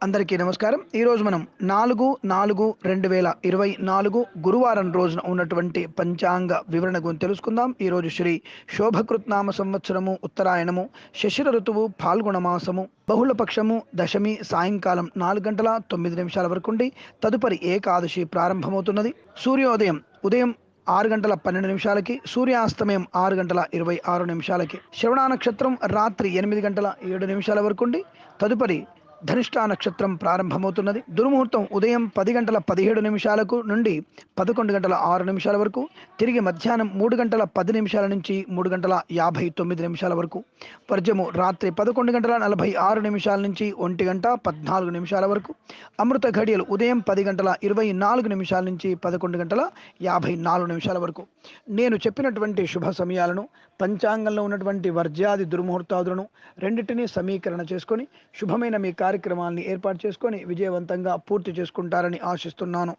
అందరికీ నమస్కారం. ఈరోజు మనం నాలుగు నాలుగు రెండు వేల ఇరవై నాలుగు గురువారం రోజున ఉన్నటువంటి పంచాంగ వివరణ గురించి తెలుసుకుందాం ఈరోజు శ్రీ శోభకృత్నామ సంవత్సరము ఉత్తరాయణము శశిర ఋతువు పాల్గొన మాసము బహుళపక్షము దశమి సాయంకాలం నాలుగు గంటల తొమ్మిది నిమిషాల వరకు ఉండి తదుపరి ఏకాదశి ప్రారంభమవుతున్నది. సూర్యోదయం ఉదయం ఆరు గంటల పన్నెండు నిమిషాలకి సూర్యాస్తమయం ఆరు గంటల ఇరవై ఆరు నిమిషాలకి శ్రవణ నక్షత్రం రాత్రి ఎనిమిది గంటల ఏడు నిమిషాల వరకు ఉండి తదుపరి ధనిష్టా నక్షత్రం ప్రారంభమవుతున్నది. దుర్ముహూర్తం ఉదయం పది గంటల పదిహేడు నిమిషాలకు నుండి పదకొండు గంటల ఆరు నిమిషాల వరకు తిరిగి మధ్యాహ్నం మూడు గంటల పది నిమిషాల నుంచి మూడు గంటల యాభై తొమ్మిది నిమిషాల వరకు వర్జము రాత్రి పదకొండు గంటల నలభై ఆరు నిమిషాల నుంచి ఒంటి గంట పద్నాలుగు నిమిషాల వరకు అమృత ఘడియలు ఉదయం పది గంటల ఇరవై నాలుగు నిమిషాల నుంచి పదకొండు గంటల యాభై నాలుగు నిమిషాల వరకు. నేను చెప్పినటువంటి శుభ సమయాలను పంచాంగంలో ఉన్నటువంటి వర్జ్యాది దుర్ముహూర్తాదులను రెండింటినీ సమీకరణ చేసుకొని శుభమైన మీ కార్యక్రమాల్ని ఏర్పాటు చేసుకొని విజయవంతంగా పూర్తి చేసుకుంటారని ఆశిస్తున్నాను.